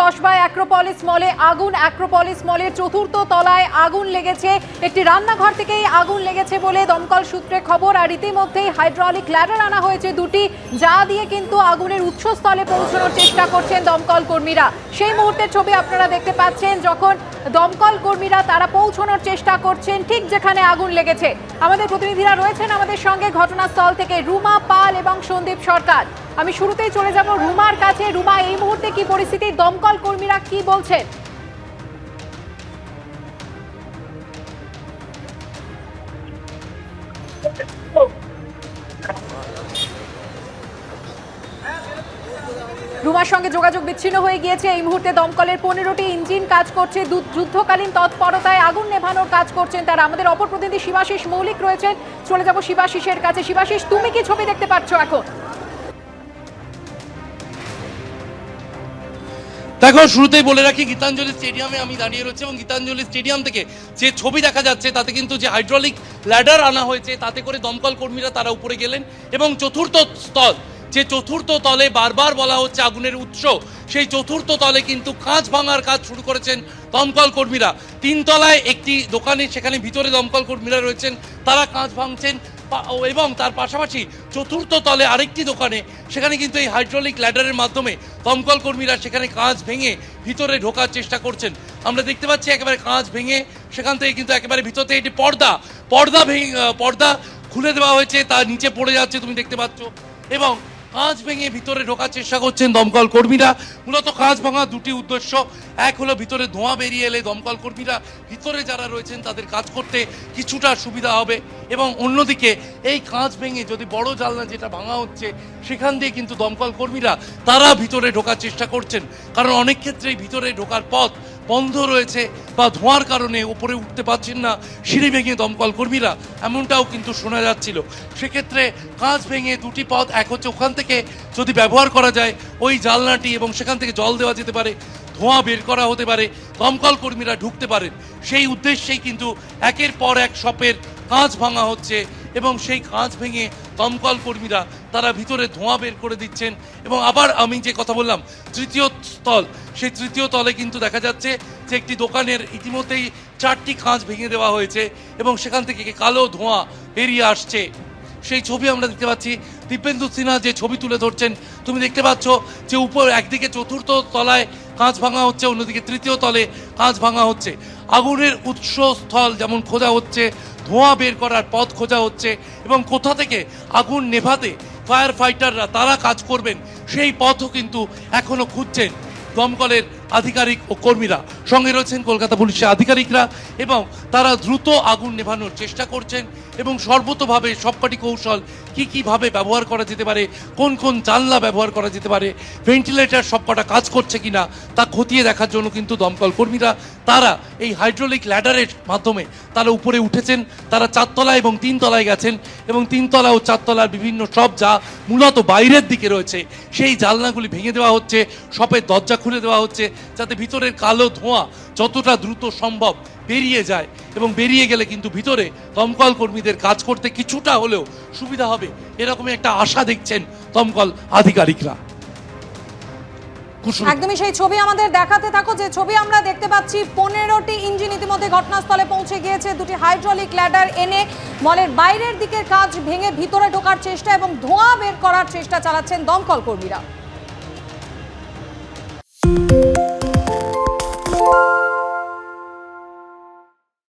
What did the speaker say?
কসবায় Acropolis মলে আগুন, Acropolis মলের চতুর্থ তলায় আগুন লেগেছে। একটি রান্নাঘর থেকেই আগুন লেগেছে বলে দমকল সূত্রে খবর, আর ইতিমধ্যেই হাইড্রোলিক ল্যাডার আনা হয়েছে দুটি, যা দিয়ে কিন্তু আগুনের উৎসস্থলে পৌঁছানোর চেষ্টা করছেন দমকল কর্মীরা। সেই মুহূর্তের ছবি আপনারা দেখতে পাচ্ছেন, যখন দমকল কর্মীরা তারা পৌঁছানোর চেষ্টা করছেন ঠিক যেখানে আগুন লেগেছে। আমাদের প্রতিনিধিরা রয়েছেন আমাদের সঙ্গে ঘটনাস্থল থেকে রুমা পাল এবং সন্দীপ সরকার। আমি শুরুতেই চলে যাব রুমার কাছে। রুমা, এই মুহূর্তে কি পরিস্থিতি? দমকল কর্মীরা কি বলছেন? রুমার সঙ্গে যোগাযোগ বিচ্ছিন্ন হয়ে গিয়েছে। এই মুহূর্তে দমকলের পনেরোটি ইঞ্জিন কাজ করছে। যুদ্ধকালীন তৎপরতায় আগুন নেভানোর কাজ করছেন তারা। আমাদের অপর প্রতিনিধি শিবাশিস মৌলিক রয়েছেন। চলে যাব শিবাশিসের কাছে। শিবাশিস, তুমি কি ছবি দেখতে পাচ্ছ এখন? দেখো, শুরুতেই বলে রাখি, গীতাঞ্জলি স্টেডিয়ামে আমি দাঁড়িয়ে রয়েছি এবং গীতাঞ্জলি স্টেডিয়াম থেকে যে ছবি দেখা যাচ্ছে, তাতে কিন্তু যে হাইড্রোলিক ল্যাডার আনা হয়েছে, তাতে করে দমকল কর্মীরা তারা উপরে গেলেন এবং চতুর্থ স্তর যে চতুর্থ তলে বারবার বলা হচ্ছে আগুনের উৎস, সেই চতুর্থ তলে কিন্তু কাঁচ ভাঙার কাজ শুরু করেছেন দমকল কর্মীরা। তিনতলায় একটি দোকানে, সেখানে ভিতরে দমকল কর্মীরা রয়েছেন, তারা কাঁচ ভাঙছেন এবং তার পাশাপাশি চতুর্থ তলে আরেকটি দোকানে, সেখানে কিন্তু এই হাইড্রোলিক ল্যাডারের মাধ্যমে দমকল কর্মীরা সেখানে কাঁচ ভেঙে ভিতরে ঢোকার চেষ্টা করছেন। আমরা দেখতে পাচ্ছি একেবারে কাঁচ ভেঙে সেখান থেকে কিন্তু একেবারে ভিতর থেকে একটি পর্দা পর্দা ভেঙে পর্দা খুলে দেওয়া হয়েছে, তার নিচে পড়ে যাচ্ছে, তুমি দেখতে পাচ্ছ। এবং কাঁচ ভেঙে ভিতরে ঢোকার চেষ্টা করছেন দমকল কর্মীরা। মূলত কাঁচ ভাঙা দুটি উদ্দেশ্য, এক হলো ভিতরে ধোঁয়া বেরিয়ে এলে দমকল কর্মীরা ভিতরে যারা রয়েছেন তাদের কাজ করতে কিছুটা সুবিধা হবে এবং অন্যদিকে এই কাঁচ ভেঙে যদি বড় জানলা যেটা ভাঙা হচ্ছে, সেখান দিয়ে কিন্তু দমকল কর্মীরা তারা ভিতরে ঢোকার চেষ্টা করছেন। কারণ অনেক ক্ষেত্রেই ভিতরে ঢোকার পথ বন্ধ রয়েছে বা ধোঁয়ার কারণে উপরে উঠতে পারছেন না, সিঁড়ি ভেঙে দমকল কর্মীরা। এমনটাও কিন্তু শোনা যাচ্ছিল। সেক্ষেত্রে কাঁচ ভেঙে দুটি পথ এক হচ্ছে ওখান থেকে যদি ব্যবহার করা যায়, ওই জানলাটি এবং সেখান থেকে জল দেওয়া যেতে পারে, ধোঁয়া বের করা হতে পারে, দমকল কর্মীরা ঢুকতে পারেন। সেই উদ্দেশ্যেই কিন্তু একের পর এক শপের কাঁচ ভাঙা হচ্ছে এবং সেই কাঁচ ভেঙে দমকল কর্মীরা তারা ভিতরে ধোঁয়া বের করে দিচ্ছেন। এবং আবার আমি যে কথা বললাম, তৃতীয় স্থল, সেই তৃতীয় তলে কিন্তু দেখা যাচ্ছে যে একটি দোকানের ইতিমধ্যেই চারটি কাঁচ ভেঙে দেওয়া হয়েছে এবং সেখান থেকে কালো ধোঁয়া বেরিয়ে আসছে। সেই ছবি আমরা দেখতে পাচ্ছি। দীপেন্দু সিনহা যে ছবি তুলে ধরছেন, তুমি দেখতে পাচ্ছ যে উপর একদিকে চতুর্থ তলায় কাঁচ ভাঙা হচ্ছে, অন্যদিকে তৃতীয় তলে কাঁচ ভাঙা হচ্ছে। আগুনের উৎসস্থল যেমন খোঁজা হচ্ছে, ধোঁয়া বের করার পথ খোঁজা হচ্ছে এবং কোথা থেকে আগুন নেভাতে ফায়ার ফাইটাররা তারা কাজ করবেন, সেই পথও কিন্তু এখনও খুঁজছেন। দমকলের আধিকারিক ও কর্মীরা। সঙ্গে রয়েছেন কলকাতা পুলিশের আধিকারিকরা এবং তারা দ্রুত আগুন নেভানোর চেষ্টা করছেন এবং সর্বতভাবে সবকটি কৌশল কি কীভাবে ব্যবহার করা যেতে পারে, কোন কোন জানলা ব্যবহার করা যেতে পারে ভেন্টিলেটর সবকটা কাজ করছে কিনা তা খতিয়ে দেখার জন্য কিন্তু দমকল কর্মীরা, তারা এই হাইড্রোলিক ল্যাডারের মাধ্যমে তারা উপরে উঠেছেন, তারা চারতলা এবং তিনতলায় গেছেন এবং তিনতলা ও চারতলার বিভিন্ন সব যা মূলত বাইরের দিকে রয়েছে, সেই জানলাগুলি ভেঙে দেওয়া হচ্ছে শপের দরজা খুলে দেওয়া হচ্ছে যাতে ভিতরের কালো ধোঁয়া যতটা দ্রুত সম্ভব বেরিয়ে যায় এবং বেরিয়ে গেলে কিন্তু ভিতরে দমকল কর্মীদের কাজ করতে কিছুটা হলেও সুবিধা হবে। এরকমই একটা আশা দেখছেন দমকল আধিকারিকরা। একদমই সেই ছবি আমাদের দেখাতে থাকো, যে ছবি আমরা দেখতে পাচ্ছি, পনেরোটি ইঞ্জিন ইতিমধ্যে ঘটনাস্থলে পৌঁছে গিয়েছে। দুটি হাইড্রোলিক ল্যাডার এনে মলের বাইরের দিকের কাজ ভেঙে ভিতরে ঢোকার চেষ্টা এবং ধোঁয়া বের করার চেষ্টা চালাচ্ছেন দমকল কর্মীরা।